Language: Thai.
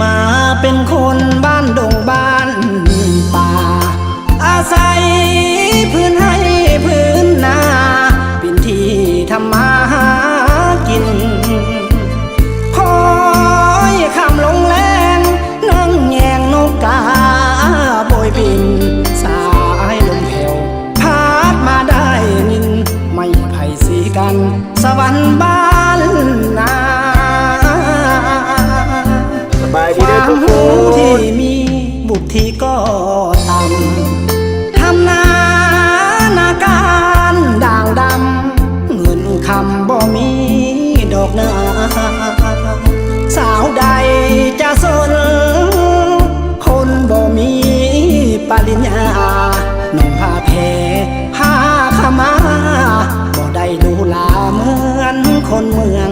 มาเป็นคนบ้านดงบ้านป่า อาศัยพื้นให้พื้นนาเป็นที่ทำมาหากิน คอยคำลงแรงนั่งแยงนกกาโบยบิน สายลมแผ่วพาดมาได้นิน ไม่ไผ่สีกัน สวรรค์บ้าน บายดีความรู้ที่มีบุตรที่ก็ต่ำทำนานาการด่างดำ เงินคำบ่มีดอกนาสาวใดจะสน คนบ่มีปริญญาหน้องผ้าเพผ้าขามาบ่ได้ดูลาเหมือนคนเมือง